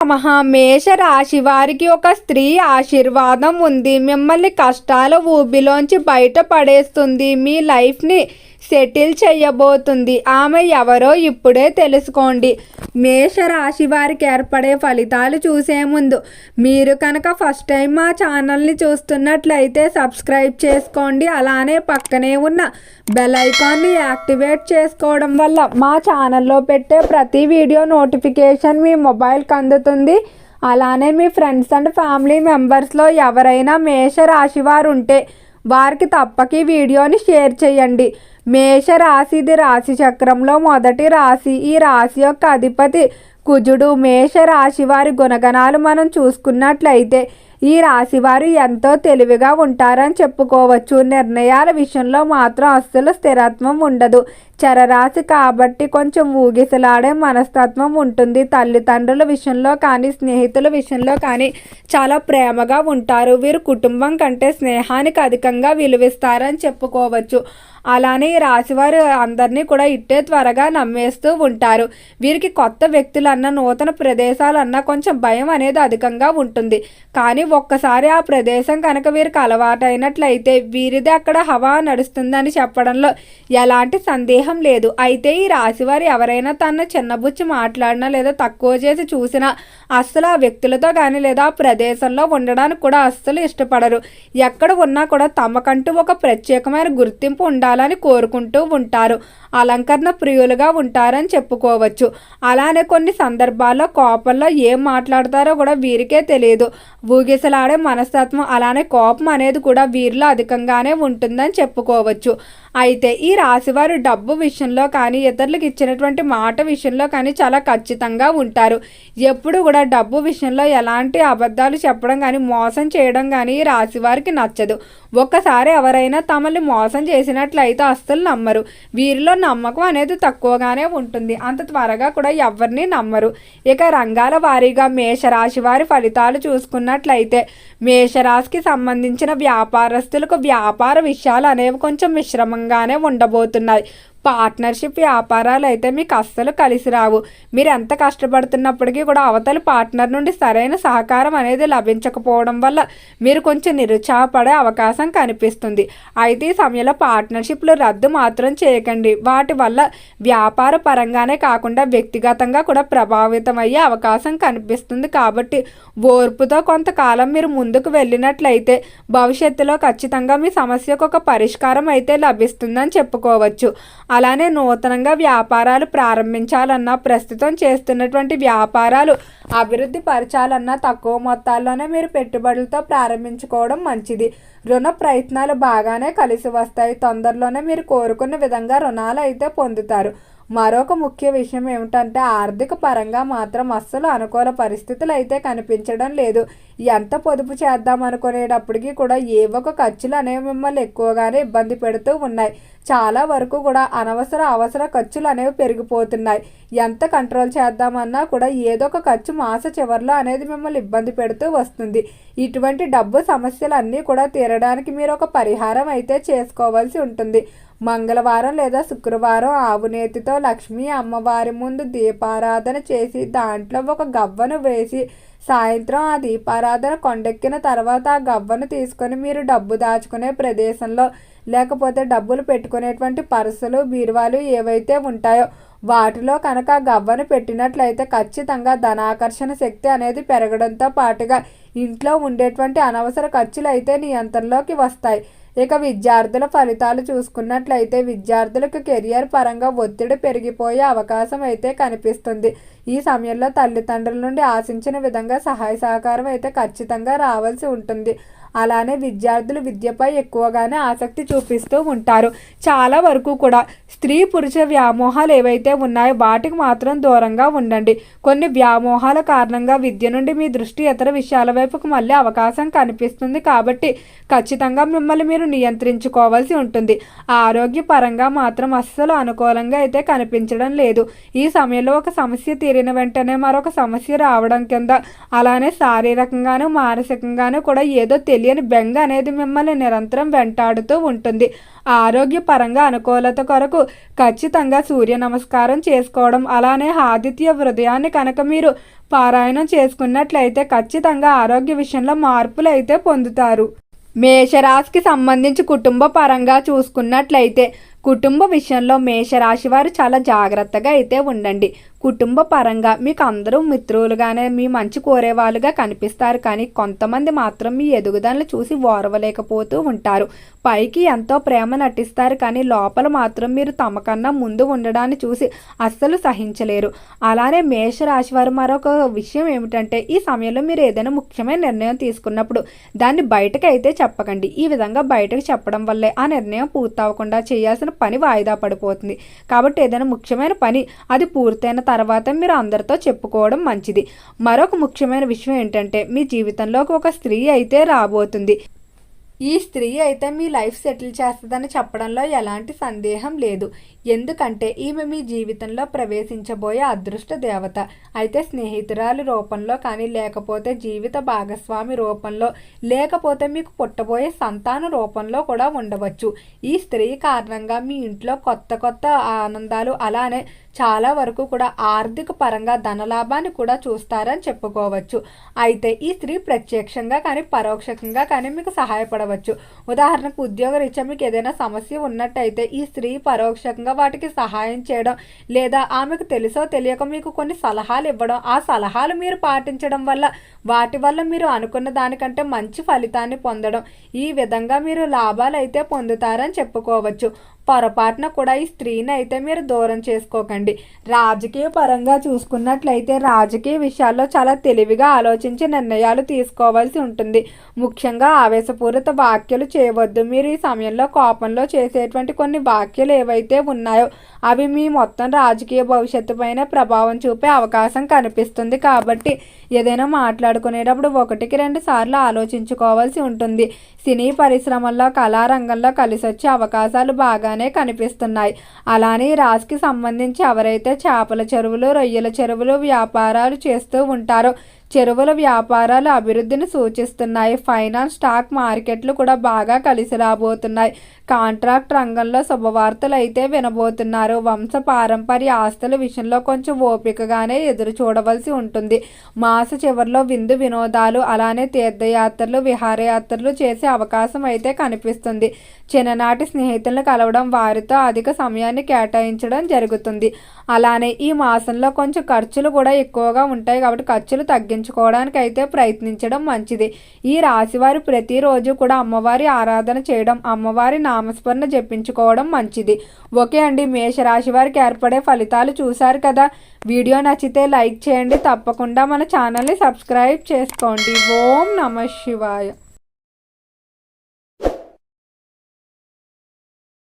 నమః రాశి వారికి ఒక స్త్రీ ఆశీర్వాదం ఉంది. మిమ్మల్ని కష్టాల ఊబిలోంచి బయటపడేస్తుంది. మీ లైఫ్ని సెటిల్ చేయబోతుంది. ఆమె ఎవరో ఇప్పుడే తెలుసుకోండి. మేష రాశి వారికి ఏర్పడే ఫలితాలు చూసే ముందు మీరు కనుక ఫస్ట్ టైం మా ఛానల్ని చూస్తున్నట్లయితే సబ్స్క్రైబ్ చేసుకోండి. అలానే పక్కనే ఉన్న బెల్ ఐకాన్ని యాక్టివేట్ చేసుకోవడం వల్ల మా ఛానల్లో పెట్టే ప్రతి వీడియో నోటిఫికేషన్ మీ మొబైల్కి అందుతుంది. అలానే మీ ఫ్రెండ్స్ అండ్ ఫ్యామిలీ మెంబర్స్లో ఎవరైనా మేష రాశి వారు ఉంటే వారికి తప్పక ఈ వీడియోని షేర్ చేయండి. మేష రాశిది రాశి చక్రంలో మొదటి రాశి. ఈ రాశి యొక్క అధిపతి కుజుడు. మేష రాశి వారి గుణగణాలు మనం చూసుకున్నట్లయితే ఈ రాశి వారు ఎంతో తెలివిగా ఉంటారని చెప్పుకోవచ్చు. నిర్ణయాల విషయంలో మాత్రం అస్సలు స్థిరత్వం ఉండదు. చరరాశి కాబట్టి కొంచెం ఊగిసలాడే మనస్తత్వం ఉంటుంది. తల్లిదండ్రుల విషయంలో కానీ స్నేహితుల విషయంలో కానీ చాలా ప్రేమగా ఉంటారు. వీరు కుటుంబం కంటే స్నేహానికి అధికంగా విలువిస్తారని చెప్పుకోవచ్చు. అలానే ఈ రాశివారు అందరినీ కూడా ఇట్టే త్వరగా నమ్మేస్తూ ఉంటారు. వీరికి కొత్త వ్యక్తులన్న నూతన ప్రదేశాలన్నా కొంచెం భయం అనేది అధికంగా ఉంటుంది. కానీ ఒక్కసారి ఆ ప్రదేశం కనుక వీరికి అలవాటైనట్లయితే వీరిది అక్కడ హవా నడుస్తుందని చెప్పడంలో ఎలాంటి సందేహం లేదు. అయితే ఈ రాశివారు ఎవరైనా తన చిన్నబుచ్చి మాట్లాడినా లేదా తక్కువ చేసి చూసినా అస్సలు ఆ వ్యక్తులతో కానీ లేదా ఆ ప్రదేశంలో ఉండడానికి కూడా అస్సలు ఇష్టపడరు. ఎక్కడ ఉన్నా కూడా తమకంటూ ఒక ప్రత్యేకమైన గుర్తింపు ఉండాలని కోరుకుంటూ ఉంటారు. అలంకరణ ప్రియులుగా ఉంటారని చెప్పుకోవచ్చు. అలానే కొన్ని సందర్భాల్లో కోపంలో ఏం మాట్లాడతారో కూడా వీరికే తెలియదు. ఊగిసలాడే మనస్తత్వం అలానే కోపం అనేది కూడా వీరిలో అధికంగానే ఉంటుందని చెప్పుకోవచ్చు. అయితే ఈ రాశివారు డబ్బు విషయంలో కానీ ఇతరులకు ఇచ్చినటువంటి మాట విషయంలో కానీ చాలా ఖచ్చితంగా ఉంటారు. ఎప్పుడు కూడా డబ్బు విషయంలో ఎలాంటి అబద్ధాలు చెప్పడం కానీ మోసం చేయడం కానీ ఈ రాశివారికి నచ్చదు. ఒక్కసారి ఎవరైనా తమల్ని మోసం చేసినట్లయితే అస్సలు నమ్మరు. వీరిలో నమ్మకం అనేది తక్కువగానే ఉంటుంది. అంత త్వరగా కూడా ఎవరిని నమ్మరు. ఇక రంగాల వారీగా మేషరాశి వారి ఫలితాలు చూసుకున్నట్లయితే మేషరాశికి సంబంధించిన వ్యాపారస్తులకు వ్యాపార విషయాలు అనేవి కొంచెం మిశ్రమంగానే ఉండబోతున్నాయి పార్ట్నర్షిప్ వ్యాపారాలు అయితే మీకు అస్సలు కలిసి రావు. మీరు ఎంత కష్టపడుతున్నప్పటికీ కూడా అవతలి పార్ట్నర్ నుండి సరైన సహకారం అనేది లభించకపోవడం వల్ల మీరు కొంచెం నిరుత్సాహపడే అవకాశం కనిపిస్తుంది. అయితే ఈ సమయంలో పార్ట్నర్షిప్లు రద్దు మాత్రం చేయకండి. వాటి వల్ల వ్యాపార పరంగానే కాకుండా వ్యక్తిగతంగా కూడా ప్రభావితం అయ్యే అవకాశం కనిపిస్తుంది కాబట్టి ఓర్పుతో కొంతకాలం మీరు ముందుకు వెళ్ళినట్లయితే భవిష్యత్తులో ఖచ్చితంగా మీ సమస్యకు ఒక పరిష్కారం అయితే లభిస్తుందని చెప్పుకోవచ్చు. అలానే నూతనంగా వ్యాపారాలు ప్రారంభించాలన్నా ప్రస్తుతం చేస్తున్నటువంటి వ్యాపారాలు అభివృద్ధి పరచాలన్నా తక్కువ మొత్తాల్లోనే మీరు పెట్టుబడులతో ప్రారంభించుకోవడం మంచిది. రుణ ప్రయత్నాలు బాగానే కలిసి వస్తాయి. తొందరలోనే మీరు కోరుకున్న విధంగా రుణాలు అయితే పొందుతారు. మరొక ముఖ్య విషయం ఏమిటంటే ఆర్థిక పరంగా మాత్రం అస్సలు అనుకూల పరిస్థితులు అయితే కనిపించడం లేదు. ఎంత పొదుపు చేద్దాం అనుకునేటప్పటికీ కూడా ఏ ఒక ఖర్చులు అనేవి మిమ్మల్ని ఎక్కువగానే ఇబ్బంది పెడుతూ ఉన్నాయి. చాలా వరకు కూడా అనవసర అవసర ఖర్చులు అనేవి పెరిగిపోతున్నాయి. ఎంత కంట్రోల్ చేద్దామన్నా కూడా ఏదో ఒక ఖర్చు మాస చివరిలో అనేది మిమ్మల్ని ఇబ్బంది పెడుతూ వస్తుంది. ఇటువంటి డబ్బు సమస్యలన్నీ కూడా తీరడానికి మీరు ఒక పరిహారం అయితే చేసుకోవాల్సి ఉంటుంది. మంగళవారం లేదా శుక్రవారం ఆవునేతితో లక్ష్మీ అమ్మవారి ముందు దీపారాధన చేసి దాంట్లో ఒక గవ్వను వేసి సాయంత్రం ఆ దీపారాధన కొండెక్కిన తర్వాత ఆ గవ్వను తీసుకొని మీరు డబ్బు దాచుకునే ప్రదేశంలో లేకపోతే డబ్బులు పెట్టుకునేటువంటి పర్సులు బీరువాలు ఏవైతే ఉంటాయో వాటిలో కనుక గవ్వను పెట్టినట్లయితే ఖచ్చితంగా ధనాకర్షణ శక్తి అనేది పెరగడంతో పాటుగా ఇంట్లో ఉండేటువంటి అనవసర ఖర్చులు అయితే నియంత్రణలోకి వస్తాయి. ఇక విద్యార్థుల ఫలితాలు చూసుకున్నట్లయితే విద్యార్థులకు కెరియర్ పరంగా ఒత్తిడి పెరిగిపోయే అవకాశం అయితే కనిపిస్తుంది. ఈ సమయంలో తల్లిదండ్రుల నుండి ఆశించిన విధంగా సహాయ సహకారం అయితే ఖచ్చితంగా రావాల్సి ఉంటుంది. అలానే విద్యార్థులు విద్యపై ఎక్కువగానే ఆసక్తి చూపిస్తూ ఉంటారు. చాలా వరకు కూడా స్త్రీ పురుష వ్యామోహాలు ఏవైతే ఉన్నాయో వాటికి మాత్రం దూరంగా ఉండండి. కొన్ని వ్యామోహాల కారణంగా విద్య నుండి మీ దృష్టి ఇతర విషయాల వైపుకు మళ్ళీ అవకాశం కనిపిస్తుంది కాబట్టి ఖచ్చితంగా మిమ్మల్ని మీరు నియంత్రించుకోవాల్సి ఉంటుంది. ఆరోగ్యపరంగా మాత్రం అస్సలు అనుకూలంగా అయితే కనిపించడం లేదు. ఈ సమయంలో ఒక సమస్య తీరిన వెంటనే మరొక సమస్య రావడం కింద అలానే శారీరకంగాను మానసికంగాను కూడా ఏదో తెలియని బెంగ అనేది మిమ్మల్ని నిరంతరం వెంటాడుతూ ఉంటుంది. ఆరోగ్యపరంగా అనుకూలత కొరకు ఖచ్చితంగా సూర్య నమస్కారం చేసుకోవడం అలానే ఆదిత్య హృదయాన్ని కనుక మీరు పారాయణం చేసుకున్నట్లయితే ఖచ్చితంగా ఆరోగ్య విషయంలో మార్పులు అయితే పొందుతారు. మేషరాశికి సంబంధించి కుటుంబ పరంగా చూసుకున్నట్లయితే కుటుంబ విషయంలో మేషరాశి వారు చాలా జాగ్రత్తగా అయితే ఉండండి. కుటుంబ పరంగా మీకు అందరూ మిత్రులుగానే మీ మంచి కోరేవాళ్ళుగా కనిపిస్తారు. కానీ కొంతమంది మాత్రం మీ ఎదుగుదలను చూసి ఓర్వలేకపోతూ ఉంటారు. పైకి ఎంతో ప్రేమ నటిస్తారు. కానీ లోపల మాత్రం మీరు తమకన్నా ముందు ఉండడాన్ని చూసి అస్సలు సహించలేరు. అలానే మేషరాశి వారు మరొక విషయం ఏమిటంటే ఈ సమయంలో మీరు ఏదైనా ముఖ్యమైన నిర్ణయం తీసుకున్నప్పుడు దాన్ని బయటకు అయితే చెప్పకండి. ఈ విధంగా బయటకు చెప్పడం వల్లే ఆ నిర్ణయం పూర్తవకుండా చేయాల్సిన పని వాయిదా పడిపోతుంది. కాబట్టి ఏదైనా ముఖ్యమైన పని అది పూర్తయిన తర్వాత మీరు అందరితో చెప్పుకోవడం మంచిది. మరొక ముఖ్యమైన విషయం ఏంటంటే మీ జీవితంలోకి ఒక స్త్రీ అయితే రాబోతుంది. ఈ స్త్రీ అయితే మీ లైఫ్ సెటిల్ చేస్తుందని చెప్పడంలో ఎలాంటి సందేహం లేదు. ఎందుకంటే ఈమె మీ జీవితంలో ప్రవేశించబోయే అదృష్ట దేవత. అయితే స్నేహితురాలి రూపంలో కానీ లేకపోతే జీవిత భాగస్వామి రూపంలో లేకపోతే మీకు పుట్టబోయే సంతాన రూపంలో కూడా ఉండవచ్చు. ఈ స్త్రీ కారణంగా మీ ఇంట్లో కొత్త కొత్త ఆనందాలు అలానే చాలా వరకు కూడా ఆర్థిక పరంగా ధనలాభాన్ని కూడా చూస్తారని చెప్పుకోవచ్చు. అయితే ఈ స్త్రీ ప్రత్యక్షంగా కానీ పరోక్షంగా కానీ మీకు సహాయపడవచ్చు. ఉదాహరణకు ఉద్యోగ రీత్యా మీకు ఏదైనా సమస్య ఉన్నట్టయితే ఈ స్త్రీ పరోక్షంగా వాటికి సహాయం చేయడం లేదా ఆమెకు తెలుసో తెలియక మీకు కొన్ని సలహాలు ఇవ్వడం ఆ సలహాలు మీరు పాటించడం వల్ల వాటి వల్ల మీరు అనుకున్న దానికంటే మంచి ఫలితాన్ని పొందడం ఈ విధంగా మీరు లాభాలు అయితే పొందుతారని చెప్పుకోవచ్చు. పొరపాటున కూడా ఈ స్త్రీని అయితే మీరు దూరం చేసుకోకండి. రాజకీయ పరంగా చూసుకున్నట్లయితే రాజకీయ విషయాల్లో చాలా తెలివిగా ఆలోచించి నిర్ణయాలు తీసుకోవాల్సి ఉంటుంది. ముఖ్యంగా ఆవేశపూరిత వ్యాఖ్యలు చేయవద్దు. మీరు ఈ సమయంలో కోపంలో చేసేటువంటి కొన్ని వ్యాఖ్యలు ఏవైతే ఉన్నాయో అవి మీ మొత్తం రాజకీయ భవిష్యత్తు పైన ప్రభావం చూపే అవకాశం కనిపిస్తుంది కాబట్టి ఏదైనా మాట్లాడుకునేటప్పుడు ఒకటికి రెండు సార్లు ఆలోచించుకోవాల్సి ఉంటుంది. సినీ పరిశ్రమల్లో కళారంగంలో కలిసి వచ్చే అవకాశాలు బాగానే కనిపిస్తున్నాయి. అలానే రాజుకి సంబంధించి ఎవరైతే చేపల చెరువులు రొయ్యల చెరువులు వ్యాపారాలు చేస్తూ ఉంటారో చెరువుల వ్యాపారాలు అభివృద్ధిని సూచిస్తున్నాయి. ఫైనాన్స్ స్టాక్ మార్కెట్లు కూడా బాగా కలిసి రాబోతున్నాయి. కాంట్రాక్ట్ రంగంలో శుభవార్తలు అయితే వినబోతున్నారు. వంశ పారంపర్య ఆస్తుల విషయంలో కొంచెం ఓపికగానే ఎదురు చూడవలసి ఉంటుంది. మాస చివరిలో విందు వినోదాలు అలానే తీర్థయాత్రలు విహారయాత్రలు చేసే అవకాశం అయితే కనిపిస్తుంది. చిన్ననాటి స్నేహితులను కలవడం వారితో అధిక సమయాన్ని కేటాయించడం జరుగుతుంది. అలానే ఈ మాసంలో కొంచెం ఖర్చులు కూడా ఎక్కువగా ఉంటాయి కాబట్టి ఖర్చులు తగ్గించుకోవడానికి అయితే ప్రయత్నించడం మంచిది. ఈ రాశివారు ప్రతిరోజు కూడా అమ్మవారి ఆరాధన చేయడం అమ్మవారి నా నామస్మరణ జపించుకోవడం మంచిది. ఓకే అండి మేషరాశి వారికి ఏర్పడే ఫలితాలు చూశారు కదా. వీడియో నచ్చితే లైక్ చేయండి తప్పకుండా మన ఛానల్ని సబ్స్క్రైబ్ చేసుకోండి. ఓం నమ శివాయ.